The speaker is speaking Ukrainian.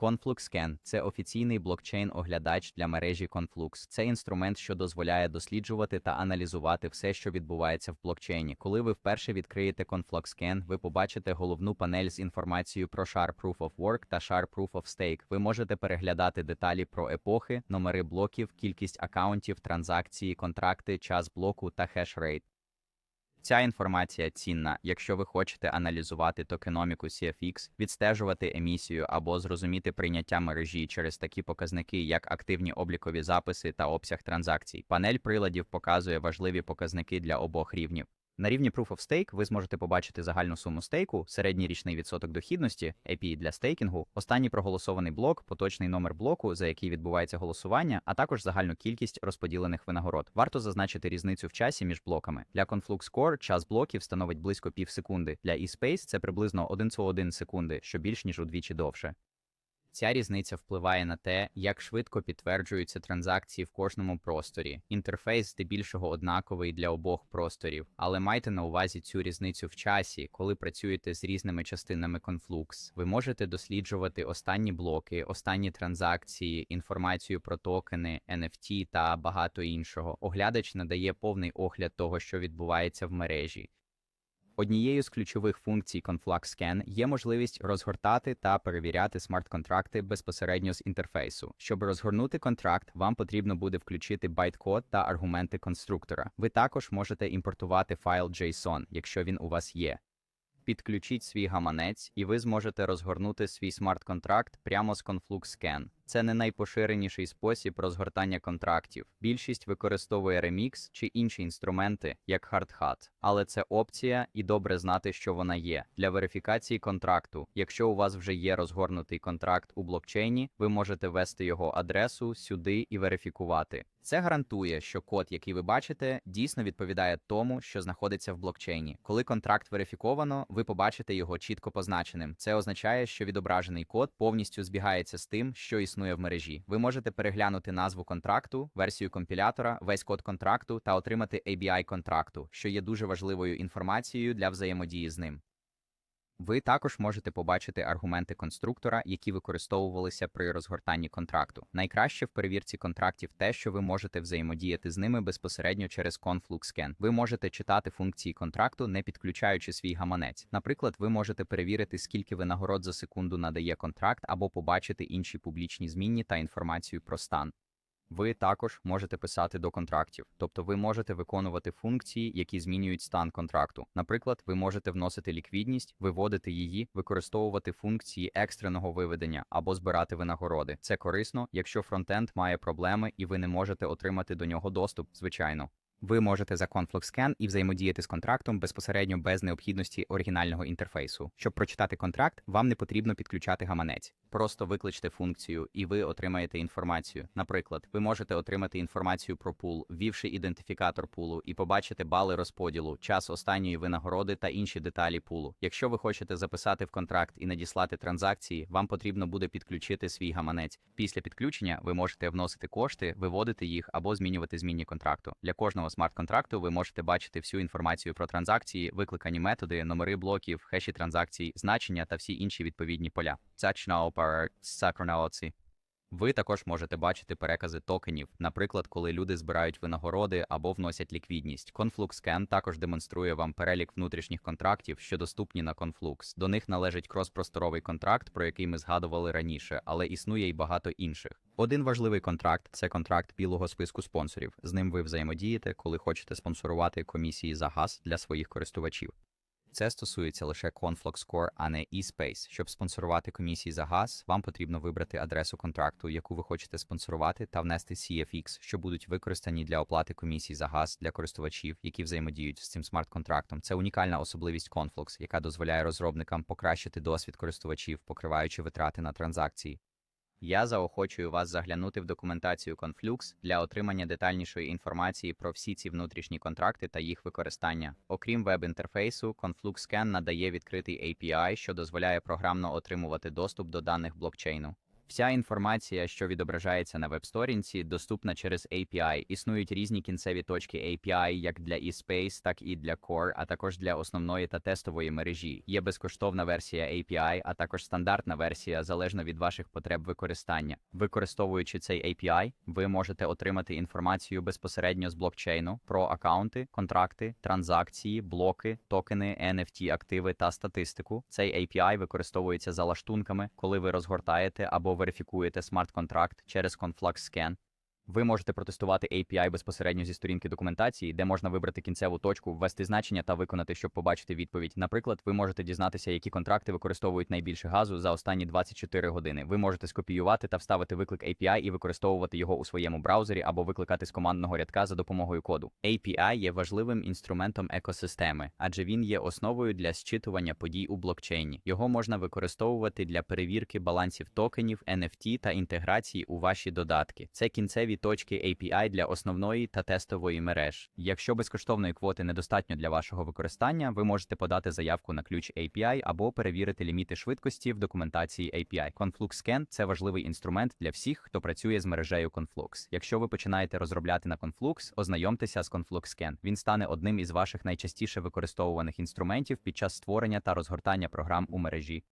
ConfluxScan – це офіційний блокчейн-оглядач для мережі Conflux. Це інструмент, що дозволяє досліджувати та аналізувати все, що відбувається в блокчейні. Коли ви вперше відкриєте ConfluxScan, ви побачите головну панель з інформацією про шар Proof of Work та шар Proof of Stake. Ви можете переглядати деталі про епохи, номери блоків, кількість акаунтів, транзакції, контракти, час блоку та хешрейт. Ця інформація цінна, якщо ви хочете аналізувати токеноміку CFX, відстежувати емісію або зрозуміти прийняття мережі через такі показники, як активні облікові записи та обсяг транзакцій. Панель приладів показує важливі показники для обох рівнів. На рівні Proof of Stake ви зможете побачити загальну суму стейку, середній річний відсоток дохідності, API для стейкінгу, останній проголосований блок, поточний номер блоку, за який відбувається голосування, а також загальну кількість розподілених винагород. Варто зазначити різницю в часі між блоками. Для Conflux Core час блоків становить близько пів секунди. Для eSpace це приблизно 1,1 секунди, що більш ніж удвічі довше. Ця різниця впливає на те, як швидко підтверджуються транзакції в кожному просторі. Інтерфейс здебільшого однаковий для обох просторів, але майте на увазі цю різницю в часі, коли працюєте з різними частинами Conflux. Ви можете досліджувати останні блоки, останні транзакції, інформацію про токени, NFT та багато іншого. Оглядач надає повний огляд того, що відбувається в мережі. Однією з ключових функцій ConfluxScan є можливість розгортати та перевіряти смарт-контракти безпосередньо з інтерфейсу. Щоб розгорнути контракт, вам потрібно буде включити байткод та аргументи конструктора. Ви також можете імпортувати файл JSON, якщо він у вас є. Підключіть свій гаманець, і ви зможете розгорнути свій смарт-контракт прямо з ConfluxScan. Це не найпоширеніший спосіб розгортання контрактів. Більшість використовує Remix чи інші інструменти, як HardHat. Але це опція, і добре знати, що вона є. Для верифікації контракту. Якщо у вас вже є розгорнутий контракт у блокчейні, ви можете ввести його адресу сюди і верифікувати. Це гарантує, що код, який ви бачите, дійсно відповідає тому, що знаходиться в блокчейні. Коли контракт верифіковано, ви побачите його чітко позначеним. Це означає, що відображений код повністю збігається з тим, що існує в мережі. Ви можете переглянути назву контракту, версію компілятора, весь код контракту та отримати ABI контракту, що є дуже важливою інформацією для взаємодії з ним. Ви також можете побачити аргументи конструктора, які використовувалися при розгортанні контракту. Найкраще в перевірці контрактів те, що ви можете взаємодіяти з ними безпосередньо через ConfluxScan. Ви можете читати функції контракту, не підключаючи свій гаманець. Наприклад, ви можете перевірити, скільки винагород за секунду надає контракт, або побачити інші публічні змінні та інформацію про стан. Ви також можете писати до контрактів, тобто ви можете виконувати функції, які змінюють стан контракту. Наприклад, ви можете вносити ліквідність, виводити її, використовувати функції екстреного виведення або збирати винагороди. Це корисно, якщо фронтенд має проблеми і ви не можете отримати до нього доступ, звичайно. Ви можете за ConfluxScan і взаємодіяти з контрактом безпосередньо без необхідності оригінального інтерфейсу. Щоб прочитати контракт, вам не потрібно підключати гаманець. Просто викличте функцію, і ви отримаєте інформацію. Наприклад, ви можете отримати інформацію про пул, ввівши ідентифікатор пулу, і побачити бали розподілу, час останньої винагороди та інші деталі пулу. Якщо ви хочете записати в контракт і надіслати транзакції, вам потрібно буде підключити свій гаманець. Після підключення ви можете вносити кошти, виводити їх або змінювати змінні контракту. Для кожного смарт-контракту ви можете бачити всю інформацію про транзакції, викликані методи, номери блоків, хеші транзакцій, значення та всі інші відповідні поля. Зачна сакронаоці. Ви також можете бачити перекази токенів, наприклад, коли люди збирають винагороди або вносять ліквідність. ConfluxScan також демонструє вам перелік внутрішніх контрактів, що доступні на Conflux. До них належить кроспросторовий контракт, про який ми згадували раніше, але існує й багато інших. Один важливий контракт це контракт білого списку спонсорів. З ним ви взаємодієте, коли хочете спонсорувати комісії за газ для своїх користувачів. Це стосується лише Conflux Core, а не eSpace. Щоб спонсорувати комісії за газ, вам потрібно вибрати адресу контракту, яку ви хочете спонсорувати, та внести CFX, що будуть використані для оплати комісій за газ для користувачів, які взаємодіють з цим смарт-контрактом. Це унікальна особливість Conflux, яка дозволяє розробникам покращити досвід користувачів, покриваючи витрати на транзакції. Я заохочую вас заглянути в документацію Conflux для отримання детальнішої інформації про всі ці внутрішні контракти та їх використання. Окрім веб-інтерфейсу, Conflux Scan надає відкритий API, що дозволяє програмно отримувати доступ до даних блокчейну. Вся інформація, що відображається на веб-сторінці, доступна через API. Існують різні кінцеві точки API як для eSpace, так і для Core, а також для основної та тестової мережі. Є безкоштовна версія API, а також стандартна версія залежно від ваших потреб використання. Використовуючи цей API, ви можете отримати інформацію безпосередньо з блокчейну про акаунти, контракти, транзакції, блоки, токени, NFT активи та статистику. Цей API використовується за лаштунками, коли ви розгортаєте або верифікуєте смарт-контракт через Conflux Scan. Ви можете протестувати API безпосередньо зі сторінки документації, де можна вибрати кінцеву точку, ввести значення та виконати, щоб побачити відповідь. Наприклад, ви можете дізнатися, які контракти використовують найбільше газу за останні 24 години. Ви можете скопіювати та вставити виклик API і використовувати його у своєму браузері або викликати з командного рядка за допомогою коду. API є важливим інструментом екосистеми, адже він є основою для зчитування подій у блокчейні. Його можна використовувати для перевірки балансів токенів, NFT та інтеграції у ваші додатки. Це кінцеві точки API для основної та тестової мереж. Якщо безкоштовної квоти недостатньо для вашого використання, ви можете подати заявку на ключ API або перевірити ліміти швидкості в документації API. Conflux Scan – це важливий інструмент для всіх, хто працює з мережею Conflux. Якщо ви починаєте розробляти на Conflux, ознайомтеся з Conflux Scan. Він стане одним із ваших найчастіше використовуваних інструментів під час створення та розгортання програм у мережі.